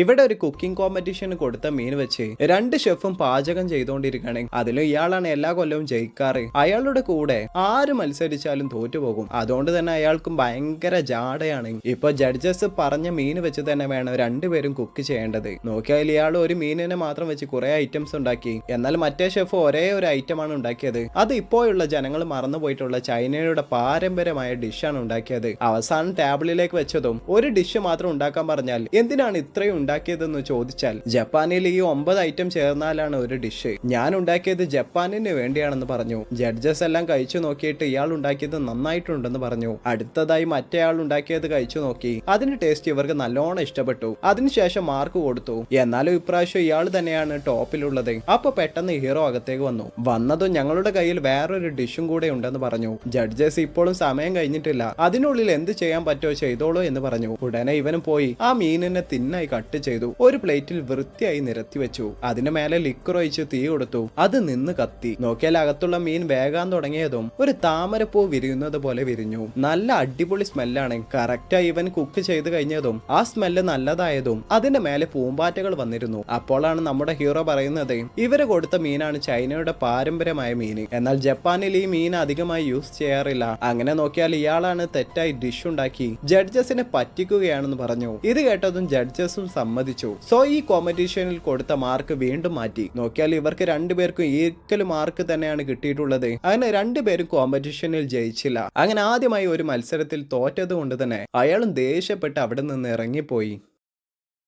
ഇവിടെ ഒരു cooking competition കൊടുത്ത മീൻ വെച്ച് രണ്ട് ഷെഫും പാചകം ചെയ്തുകൊണ്ടിരിക്കുകയാണ് അതിലും ഇയാളാണ് എല്ലാ കൊല്ലവും ജയിക്കാറ്. അയാളുടെ കൂടെ ആര് മത്സരിച്ചാലും തോറ്റുപോകും അതുകൊണ്ട് തന്നെ അയാൾക്കും ഭയങ്കര ജാടയാണ്. ഇപ്പൊ ജഡ്ജസ് പറഞ്ഞ മീൻ വെച്ച് തന്നെ വേണം രണ്ടുപേരും കുക്ക് ചെയ്യേണ്ടത്. നോക്കിയാൽ ഇയാൾ ഒരു മീനിനെ മാത്രം വെച്ച് കുറെ ഐറ്റംസ് ഉണ്ടാക്കി. എന്നാൽ മറ്റേ ഷെഫ് ഒരേ ഒരു ഐറ്റമാണ് ഉണ്ടാക്കിയത്. അത് ഇപ്പോഴുള്ള ജനങ്ങൾ മറന്നുപോയിട്ടുള്ള ചൈനയുടെ പാരമ്പര്യമായ ഡിഷാണ് ഉണ്ടാക്കിയത്. അവസാനം ടേബിളിലേക്ക് വെച്ചതും ഒരു ഡിഷ് മാത്രം ഉണ്ടാക്കാൻ പറഞ്ഞാൽ എന്തിനാണ് ഇത്രയും ഉണ്ടാക്കിയതെന്ന് ചോദിച്ചാൽ ജപ്പാനിൽ ഈ ഒമ്പത് ഐറ്റം ചേർന്നാലാണ് ഒരു ഡിഷ് ഞാൻ ഉണ്ടാക്കിയത് ജപ്പാനിന് വേണ്ടിയാണെന്ന് പറഞ്ഞു. ജഡ്ജസ് എല്ലാം കഴിച്ചു നോക്കിയിട്ട് ഇയാൾ ഉണ്ടാക്കിയത് നന്നായിട്ടുണ്ടെന്ന് പറഞ്ഞു. അടുത്തതായി മറ്റേ ആൾ ഉണ്ടാക്കിയത് കഴിച്ചു നോക്കി. അതിന് ടേസ്റ്റ് ഇവർക്ക് നല്ലോണം ഇഷ്ടപ്പെട്ടു. അതിനുശേഷം മാർക്ക് കൊടുത്തു. എന്നാലും ഇപ്രാവശ്യം ഇയാൾ തന്നെയാണ് ടോപ്പിലുള്ളത് അപ്പൊ പെട്ടെന്ന് ഹീറോ അകത്തേക്ക് വന്നു. വന്നതും ഞങ്ങളുടെ കയ്യിൽ വേറൊരു ഡിഷും കൂടെ ഉണ്ടെന്ന് പറഞ്ഞു. ജഡ്ജസ് ഇപ്പോഴും സമയം കഴിഞ്ഞിട്ടില്ല. അതിനുള്ളിൽ എന്ത് ചെയ്യാൻ പറ്റോ ചെയ്തോളൂ എന്ന് പറഞ്ഞു. ഉടനെ ഇവനും പോയി. ആ മീനിനെ തിന്നായി കട്ട്. ചെയ്തു ഒരു പ്ലേറ്റിൽ വൃത്തിയായി നിരത്തി വെച്ചു. അതിന് മേലെ ലിക്വർ ഒഴിച്ച് തീ കൊടുത്തു. അത് നിന്ന് കത്തി. നോക്കിയാൽ അകത്തുള്ള മീൻ വേകാൻ തുടങ്ങിയതും ഒരു താമരപ്പൂ വിരിയുന്നത് പോലെ വിരിഞ്ഞു. നല്ല അടിപൊളി സ്മെല്ലാണ്. കറക്റ്റായി ഇവൻ കുക്ക് ചെയ്ത് കഴിഞ്ഞതും ആ സ്മെല്ല് നല്ലതായതും അതിന്റെ മേലെ പൂമ്പാറ്റകൾ വന്നിരുന്നു. അപ്പോഴാണ് നമ്മുടെ ഹീറോ പറയുന്നത് ഇവർ കൊടുത്ത മീനാണ് ചൈനയുടെ പാരമ്പര്യമായ മീൻ. എന്നാൽ ജപ്പാനിൽ ഈ മീൻ അധികമായി യൂസ് ചെയ്യാറില്ല. അങ്ങനെ നോക്കിയാൽ ഇയാളാണ് തെറ്റായി ഡിഷ് ഉണ്ടാക്കി ജഡ്ജസിനെ പറ്റിക്കുകയാണെന്ന് പറഞ്ഞു. ഇത് കേട്ടതും ജഡ്ജസും സമ്മതിച്ചു. സോ ഈ കോമ്പറ്റീഷനിൽ കൊടുത്ത മാർക്ക് വീണ്ടും മാറ്റി. നോക്കിയാൽ ഇവർക്ക് രണ്ടുപേർക്കും ഈക്വൽ മാർക്ക് തന്നെയാണ് കിട്ടിയിട്ടുള്ളത്. അങ്ങനെ രണ്ടുപേരും കോമ്പറ്റീഷനിൽ ജയിച്ചില്ല. അങ്ങനെ ആദ്യമായി ഒരു മത്സരത്തിൽ തോറ്റത് കൊണ്ട് തന്നെ അയാളും ദേഷ്യപ്പെട്ട് അവിടെ നിന്ന് ഇറങ്ങിപ്പോയി.